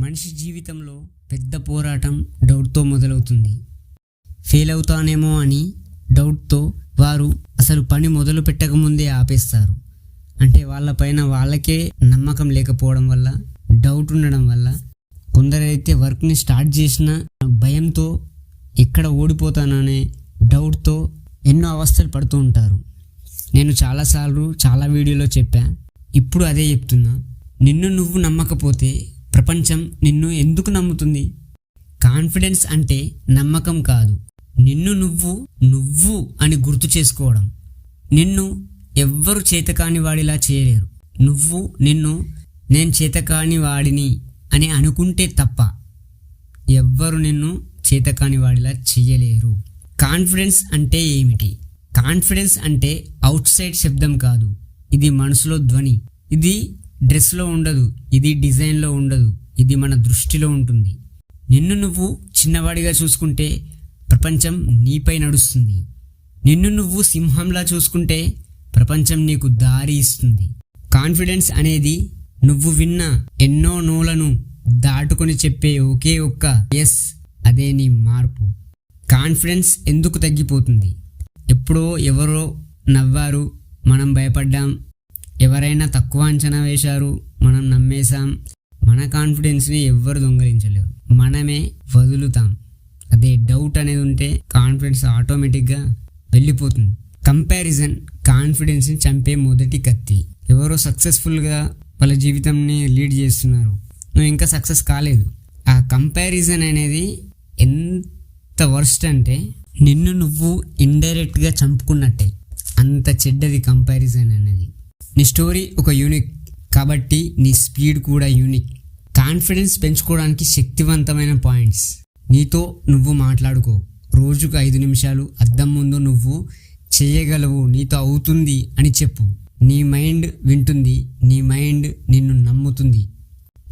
మనిషి జీవితంలో పెద్ద పోరాటం డౌట్తో మొదలవుతుంది. ఫెయిల్ అవుతానేమో అని డౌట్తో వారు అసలు పని మొదలు పెట్టకముందే ఆపేస్తారు. అంటే వాళ్ళపైన వాళ్ళకే నమ్మకం లేకపోవడం వల్ల డౌట్ ఉండడం వల్ల కొందరైతే వర్క్ని స్టార్ట్ చేసిన భయంతో ఎక్కడ ఓడిపోతాననే డౌట్తో ఎన్నో అవస్థలు పడుతూ ఉంటారు. నేను చాలాసార్లు చాలా వీడియోలో చెప్పా. ఇప్పుడు అదే చెప్తున్నా. నిన్ను నువ్వు నమ్మకపోతే ప్రపంచం నిన్ను ఎందుకు నమ్ముతుంది? కాన్ఫిడెన్స్ అంటే నమ్మకం కాదు. నిన్ను నువ్వు నువ్వు అని గుర్తు చేసుకోవడం. నిన్ను ఎవ్వరు చేతకాని వాడిలా చేయలేరు. నువ్వు నిన్ను నేను చేతకాని వాడిని అని అనుకుంటే తప్ప ఎవ్వరు నిన్ను చేతకాని వాడిలా చేయలేరు. కాన్ఫిడెన్స్ అంటే ఏమిటి? కాన్ఫిడెన్స్ అంటే అవుట్ సైడ్ శబ్దం కాదు. ఇది మనసులో ధ్వని. ఇది డ్రెస్లో ఉండదు. ఇది డిజైన్లో ఉండదు. ఇది మన దృష్టిలో ఉంటుంది. నిన్ను నువ్వు చిన్నవాడిగా చూసుకుంటే ప్రపంచం నీపై నడుస్తుంది. నిన్ను నువ్వు సింహంలా చూసుకుంటే ప్రపంచం నీకు దారి ఇస్తుంది. కాన్ఫిడెన్స్ అనేది నువ్వు విన్న ఎన్నో నోలను దాటుకొని చెప్పే ఒకే ఒక్క ఎస్ అదే నీ మార్పు. కాన్ఫిడెన్స్ ఎందుకు తగ్గిపోతుంది? ఎప్పుడో ఎవరో నవ్వారు మనం భయపడ్డాం. ఎవరైనా తక్కువ అంచనా వేశారు మనం నమ్మేశాం. మన కాన్ఫిడెన్స్ని ఎవ్వరు దొంగలించలేరు. మనమే వదులుతాం. అదే డౌట్ అనేది ఉంటే కాన్ఫిడెన్స్ ఆటోమేటిక్గా వెళ్ళిపోతుంది. కంపారిజన్ కాన్ఫిడెన్స్ని చంపే మొదటి కత్తి. ఎవరో సక్సెస్ఫుల్గా వాళ్ళ జీవితంని లీడ్ చేస్తున్నారు. నువ్వు ఇంకా సక్సెస్ కాలేదు. ఆ కంపారిజన్ అనేది ఎంత వర్స్ట్ అంటే నిన్ను నువ్వు ఇండైరెక్ట్గా చంపుకున్నట్టే. అంత చెడ్డది కంపారిజన్ అనేది. నీ స్టోరీ ఒక యూనిక్ కాబట్టి నీ స్పీడ్ కూడా యూనిక్ కాన్ఫిడెన్స్ పెంచుకోవడానికి శక్తివంతమైన పాయింట్స్ నీతో నువ్వు మాట్లాడుకో. రోజుకు ఐదు నిమిషాలు అద్దం ముందు నువ్వు చేయగలవు నీతో అవుతుంది అని చెప్పు. నీ మైండ్ వింటుంది నీ మైండ్ నిన్ను నమ్ముతుంది.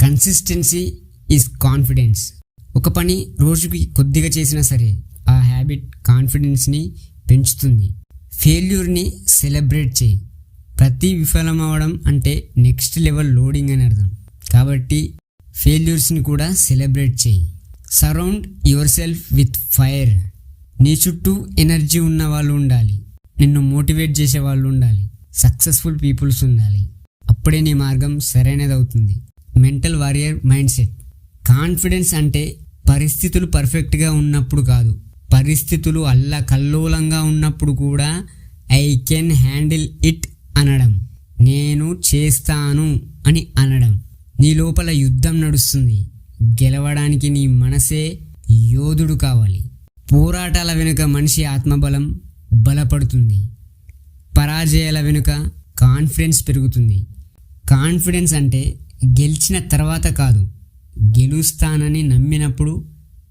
కన్సిస్టెన్సీ ఈజ్ కాన్ఫిడెన్స్ ఒక పని రోజుకి కొద్దిగా చేసినా సరే ఆ హ్యాబిట్ కాన్ఫిడెన్స్ని పెంచుతుంది. ఫెయిల్యూర్ని సెలబ్రేట్ చేయి. ప్రతి విఫలమవడం అంటే నెక్స్ట్ లెవెల్ లోడింగ్ అని అర్థం. కాబట్టి ఫెయిల్యూర్స్ని కూడా సెలబ్రేట్ చేయి. Surround yourself with fire. నీ చుట్టూ ఎనర్జీ ఉన్న వాళ్ళు ఉండాలి. నిన్ను మోటివేట్ చేసే వాళ్ళు ఉండాలి. సక్సెస్ఫుల్ పీపుల్స్ ఉండాలి. అప్పుడే నీ మార్గం సరైనది అవుతుంది mental warrior mindset confidence అంటే పరిస్థితులు పర్ఫెక్ట్గా ఉన్నప్పుడు కాదు. పరిస్థితులు అల్ల కల్లోలంగా ఉన్నప్పుడు కూడా ఐ కెన్ హ్యాండిల్ ఇట్ అనడం. నేను చేస్తాను అని అనడం. నీ లోపల యుద్ధం నడుస్తుంది. గెలవడానికి నీ మనసే యోధుడు కావాలి. పోరాటాల వెనుక మనిషి ఆత్మబలం బలపడుతుంది. పరాజయాల వెనుక కాన్ఫిడెన్స్ పెరుగుతుంది. కాన్ఫిడెన్స్ అంటే గెలిచిన తర్వాత కాదు గెలుస్తానని నమ్మినప్పుడు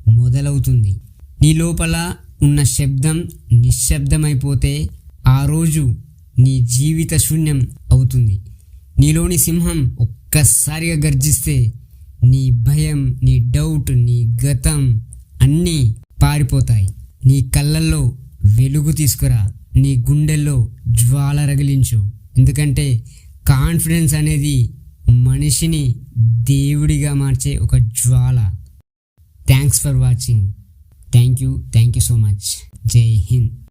మొదలవుతుంది. నీ లోపల ఉన్న శబ్దం నిశ్శబ్దమైపోతే ఆ రోజు నీ జీవిత శూన్యం అవుతుంది. నీలోని సింహం ఒక్కసారిగా గర్జిస్తే నీ భయం నీ డౌట్ నీ గతం అన్నీ పారిపోతాయి. నీ కళ్ళల్లో వెలుగు తీసుకురా నీ గుండెల్లో జ్వాల రగిలించు. ఎందుకంటే కాన్ఫిడెన్స్ అనేది మనిషిని దేవుడిగా మార్చే ఒక జ్వాల. Thanks for watching. Thank you thank you so much. Jai Hind.